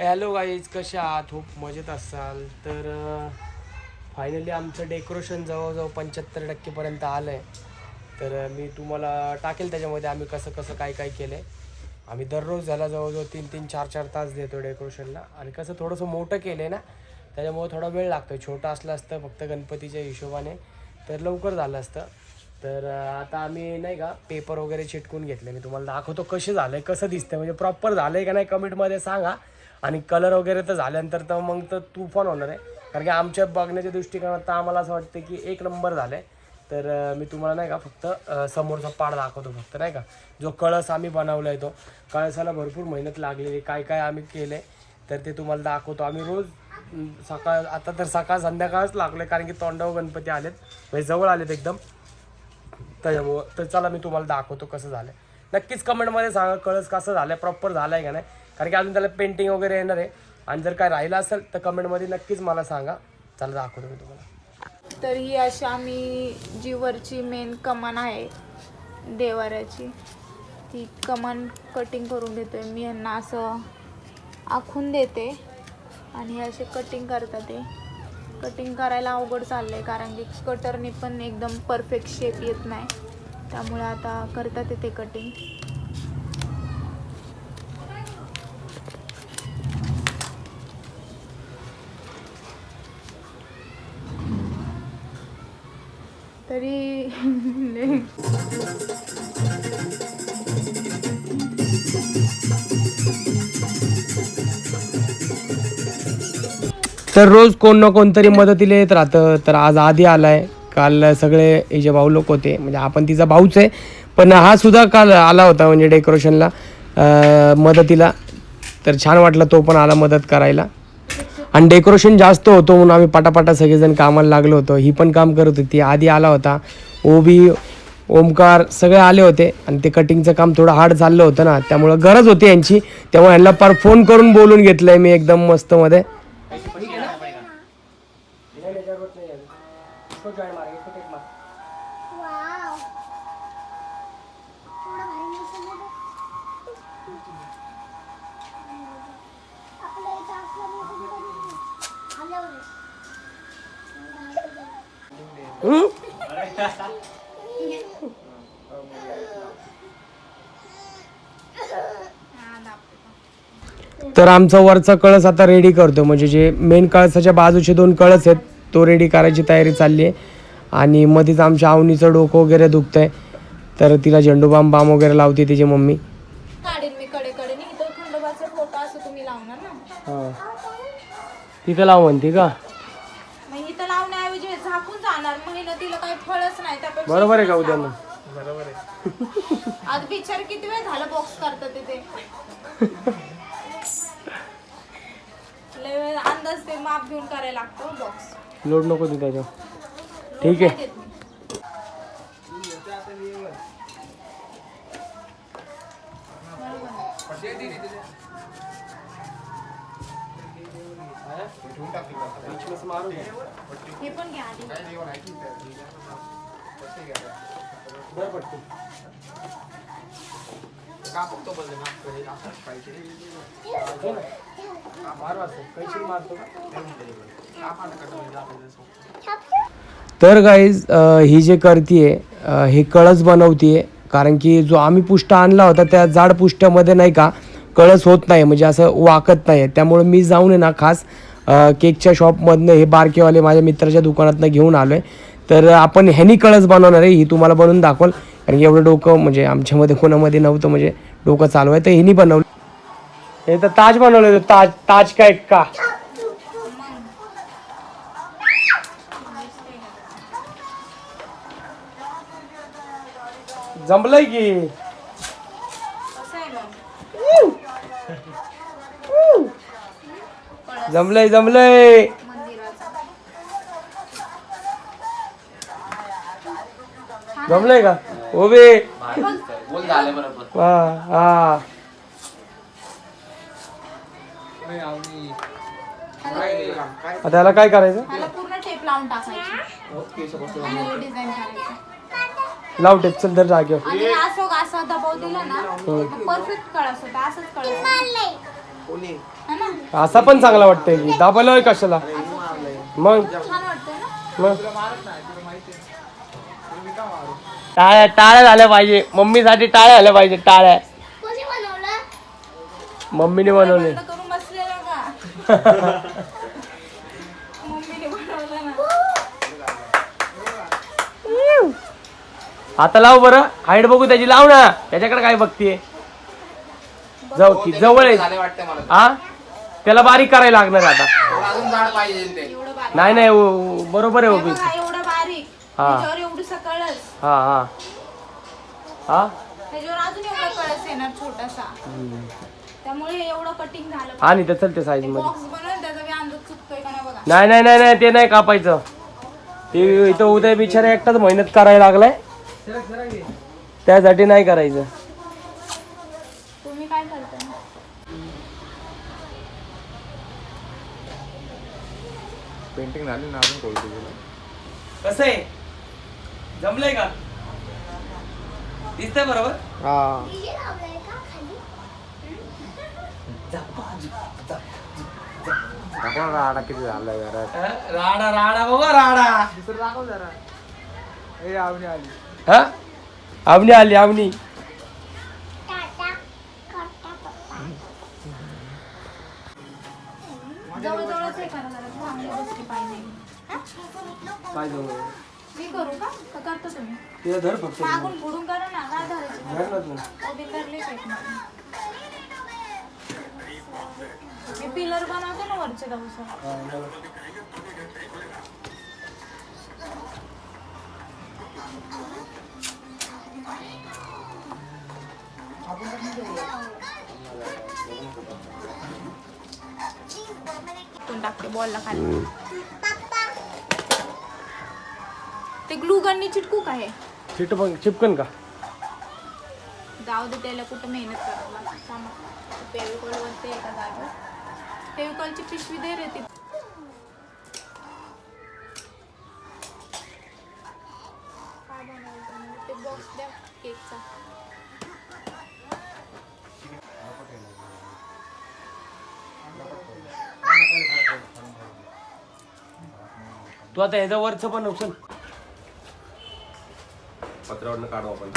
Hello guys कसे आहात? खूप मजेत असाल. तर फायनली आमचं डेकोरेशन जवळजवळ पंच्याहत्तर टक्केपर्यंत आलं आहे तर मी तुम्हाला टाकेल त्याच्यामध्ये आम्ही कसं कसं काय काय केलं आहे आम्ही दररोज झाला जवळजवळ तीन तीन चार चार तास देतो डेकोरेशनला आणि कसं थोडंसं मोठं केलं आहे ना त्याच्यामुळे थोडा वेळ लागतो छोटं असलं असतं फक्त गणपतीच्या हिशोबाने. तर लवकर झालं असतं. तर आता आम्ही नाही का पेपर वगैरे चिटकून घेतले. मी तुम्हाला दाखवतो कसे झालं आहे कसं दिसतं म्हणजे प्रॉपर झालं आहे का नाही कमेंटमध्ये सांगा. आणि कलर वगैरे तर झाल्यानंतर तर मग तर तुफान होणार आहे. कारण की आमच्या बघण्याच्या दृष्टिकोनात तर आम्हाला असं वाटतं की एक नंबर झालं आहे तर मी तुम्हाला नाही का फक्त समोरचा पाड दाखवतो फक्त नाही का? जो कळस आम्ही बनवला आहे तो. कळसाला भरपूर मेहनत लागलेली आहे. काय काय आम्ही केलं आहे तर ते तुम्हाला दाखवतो. आम्ही रोज सकाळ आता तर सकाळ संध्याकाळच लागलो कारण की तोंडाव गणपती आलेत. म्हणजे जवळ आलेत एकदम. त्याच्यामुळं तर चला मी तुम्हाला दाखवतो कसं झालं नक्कीच कमेंटमध्ये सांगा कळस कसं झालं प्रॉपर झालं आहे का नाही. कारण की अजून त्याला पेंटिंग वगैरे येणार आहे. आणि जर काय राहिलं असेल तर कमेंटमध्ये नक्कीच मला सांगा. चला दाखवतो मी तुम्हाला. तर ही अशी आम्ही जी वरची मेन कमान आहे देवाऱ्याची ती कमान कटिंग करून देतोय. मी यांना असं आखून देते. आणि हे असे कटिंग करतात ते. कटिंग करायला अवघड चाललं आहे कारण की कटरने पण एकदम परफेक्ट शेप येत नाही. त्यामुळे आता करतात ते कटिंग तरी तर रोज कोण ना कोणतरी मदतीला येत राहतं. तर आज आधी आलाय. काल सगळे हिचे भाऊ लोक होते. म्हणजे आपण तिचा भाऊच आहे. पण हा सुद्धा काल आला होता म्हणजे डेकोरेशनला मदतीला. तर छान वाटलं तो पण आला मदत करायला. आणि डेकोरेशन जास्त होतो म्हणून आम्ही पटापटा सगळेजण कामाला लागलो होतो. ही पण काम करत होती. आधी आला होता. ओबी ओमकार सगळे आले होते. आणि ते कटिंगचं काम थोडं हार्ड चाललं होतं ना. त्यामुळं गरज होती यांची. तेव्हा यांना पार फोन करून बोलून घेतलंय मी एकदम मस्त मध्ये तर आमचा वरचा कळस आता रेडी करतो म्हणजे जे मेन कळसाच्या बाजूचे दोन कळस आहेत तो रेडी करायची तयारी चालली आहे. आणि मध्येच आमच्या आवनीचं डोकं वगैरे दुखतंय. तर तिला झेंडूबाम बाम वगैरे लावते तिची मम्मी. तिथं लाव म्हणते का? नाही त्यापेक्षा बरोबर आहे का उद्या आज बिचार किती वेळ झाला बॉक्स करतात ते. लय वेळ अंदाज ते माप घेऊन करायला लागतो बॉक्स लोड नको तू त्याच्यावर. ठीक आहे. हे पण घ्या आधी. तर गाईज ही जे करतीये हे कळस बनवतीये कारण की जो आम्ही पुष्ट आणला होता त्या जाड पुष्ट्यामध्ये नाही का कळस होत नाही म्हणजे असं वाकत नाही त्यामुळे मी जाऊन आहे ना खास केकच्या शॉपमधनं हे बारकेवाले माझ्या मित्राच्या दुकानातनं घेऊन आलो आहे तर आपण ह्यानी कळस बनवणार आहे ही तुम्हाला बनवून दाखवल. कारण की एवढं डोकं म्हणजे आमच्यामध्ये कोणामध्ये नव्हतं म्हणजे डोकं चालू आहे. तर हिनी बनवलं. हे तर ताज बनवलं ताज ताज काय का जमलंय की? जमलंय जमलंय. जमलंय का? ओबे बोल झालं बरोबर हा हा आता याला काय करायचं? पूर्ण टेप लावून टाकायची. आणि डिझाईन करायची. लाव टेप चल तर जागेवर. आणि असं असं दबाव दिला ना परफेक्ट कळस होता असंच कळस हा ना? असा पण चांगला वाटतंय की. कशाला? मग? छान वाटतंय ना? मग? टाळ्या टाळ्या झाल्या पाहिजे. मम्मीसाठी टाळ्या झाल्या पाहिजे टाळ्या. मम्मीने बनवले. बंद करून बसलेला का? मम्मीने बनवलं ना. आता लाव बरं. हाईट बघू त्याची लाव ना. त्याच्याकडे काय बघतीये? जाऊ की जवळ आहे. झाले वाटतं मला हा त्याला बारीक करायला लागणार आता. अजून पाहिजे ते. नाही नाही बरोबर आहे हे उभी बघा एवढं बारीक हा. त्याच्यावर एवढी सकळच. हा हा. हा? त्याच्यावर अजून एवढा कळस येणार छोटासा त्यामुळे एवढं कटिंग झालं आणि ते चलते साईजमध्ये. बॉक्स बनवून त्याचा बी अंदाज चुकतोय का नाही बघा. नाही नाही नाही नाही ते नाही कापायचं. ते इथं उद्या बिचारा एकटाच मेहनत करायला लागलाय. त्यासाठी नाही करायचं. तुम्ही काय करताय पेंटिंग झाली ना अजून कोणती? कसं आहे? जमलंय का? दिसतंय बरोबर? राडा किती झाला जरा. हा? राडा राडा बाबा राडा. दाखव जरा. आवडी आली. हा? आवनी आली आवनी. जवळ जवळच हे करा जरा चांगली बसली पाहिजे हा? मी करू का? का करता तुम्ही? तिला धर फक्त. मागून करा ना काय धरायचं धर ना तू. उभी मी पिलर बनवते ना वरचे दवसा हा, बरोबर. टाकते बॉलला खाली. ते ग्लू गननी चिटकू का हे चिट पण चिपकन का? जाऊ दे त्याला कुठं मेहनत करावं लागते फेविकॉल वरती एका जागेवर फेविकॉलची पिशवी दे रे ती काय बनवायचं मग? ते बॉक्स द्या केकचा तू आता ह्याच्या वरचं पण उचल पत्रावरनं काढू आपण.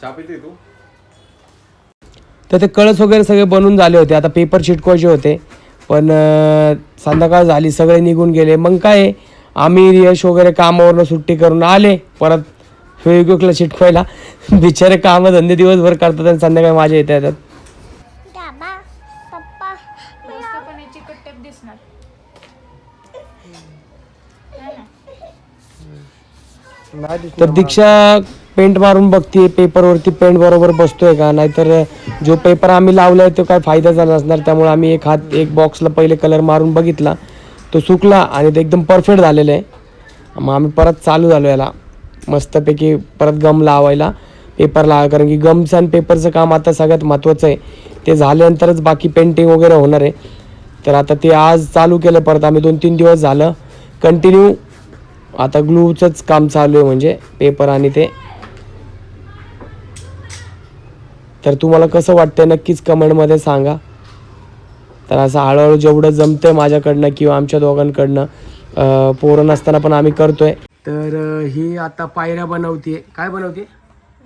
चहा पिते तू? तर ते कळस वगैरे सगळे बनून झाले होते. आता पेपर चिटकवायचे होते. पण संध्याकाळ झाली. सगळे निघून गेले. मग काय? आम्ही यश वगैरे कामावरनं सुट्टी करून आले. परत फेविक्विकला चिटकवायला बिचारे कामं धंदे दिवसभर करतात आणि संध्याकाळी माझ्या येते येतात तर दीक्षा पेंट मारून बघते पेपरवरती पेंट बरोबर बसतोय का? नाहीतर जो पेपर आम्ही लावलाय तो काय फायदा झाला असणार त्यामुळे आम्ही एक हात एक बॉक्सला पहिले कलर मारून बघितला. तो सुकला आणि ते एकदम परफेक्ट झालेलं आहे. मग आम्ही परत चालू झालो याला. मस्तपैकी परत गम लावायला पेपर लावा. कारण की गमचं आणि पेपरचं काम आता सगळ्यात महत्त्वाचं आहे. ते झाल्यानंतरच बाकी पेंटिंग वगैरे होणार आहे. तर आता ते आज चालू केलं परत आम्ही दोन तीन दिवस झालं. कंटिन्यू आता ग्लूचंच काम चालू आहे म्हणजे पेपर आणि ते. तर तुम्हाला कसं वाटतंय नक्कीच कमेंटमध्ये सांगा. तर असं हळूहळू जेवढं जमतंय माझ्याकडनं किंवा आमच्या दोघांकडनं पोरं नसताना पण आम्ही करतोय. तर ही आता पायऱ्या बनवते काय बनवते?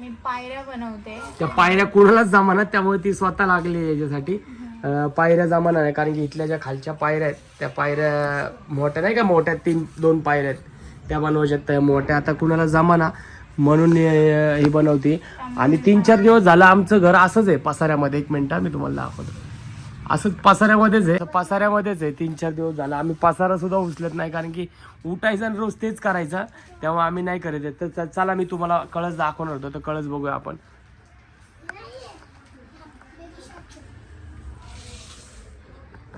मी पायऱ्या बनवते. त्या पायऱ्या कोणालाच जमाना त्यामुळे ती स्वतः लागली याच्यासाठी. पायऱ्या जमाना नाही कारण की इथल्या ज्या खालच्या पायऱ्या आहेत त्या पायऱ्या मोठ्या नाही का मोठ्या तीन दोन पायऱ्या आहेत. त्या बनवू आहेत मोठ्या. आता कुणाला जमाना म्हणून ही बनवते. आणि तीन चार दिवस झालं आमचं घर असंच आहे पसाऱ्यामध्ये. एक मिनिट मी तुम्हाला दाखवतो. असंच पसाऱ्यामध्येच आहे पसाऱ्यामध्येच आहे. तीन चार दिवस झाला. आम्ही पसारा सुद्धा उचलत नाही कारण की उठायचं आणि रोज तेच करायचं. तेव्हा आम्ही नाही करत तर चला मी तुम्हाला कळस दाखवणार होतो. तर कळस बघूया आपण.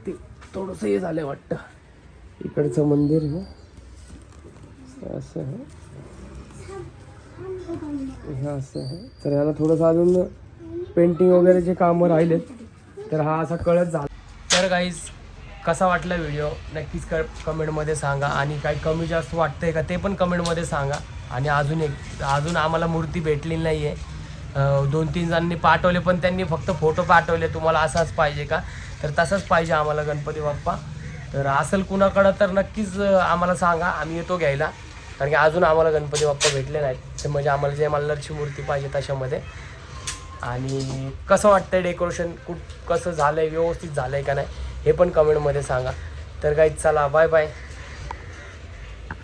ते थोडंसं हे झालंय वाटतं. इकडचं मंदिर ना. असं आहे. हे. असं आहे. तर याला थोडंसं अजून पेंटिंग वगैरेचे कामं राहिलेत तर हा असा कळत झाला. तर काहीच कसा वाटला व्हिडिओ नक्कीच क कमेंटमध्ये सांगा. आणि काही कमी जास्त वाटतंय का ते पण कमेंटमध्ये सांगा. आणि अजून एक अजून आम्हाला मूर्ती भेटलेली नाही आहे दोन तीन जणांनी पाठवले पण त्यांनी फक्त फोटो पाठवले. तुम्हाला असाच पाहिजे का? तर तसाच पाहिजे आम्हाला गणपती बाप्पा. तर असेल कुणाकडं तर नक्कीच आम्हाला सांगा. आम्ही येतो घ्यायला. कारण की अजून आम्हाला गणपती बाप्पा भेटले नाहीत. ते म्हणजे आम्हाला जे मल्हारची मूर्ती पाहिजे तशामध्ये. आणि कसं वाटतंय डेकोरेशन कुठ कसं झालंय? व्यवस्थित झालंय का नाही? हे पण कमेंटमध्ये सांगा. तर काही चला बाय बाय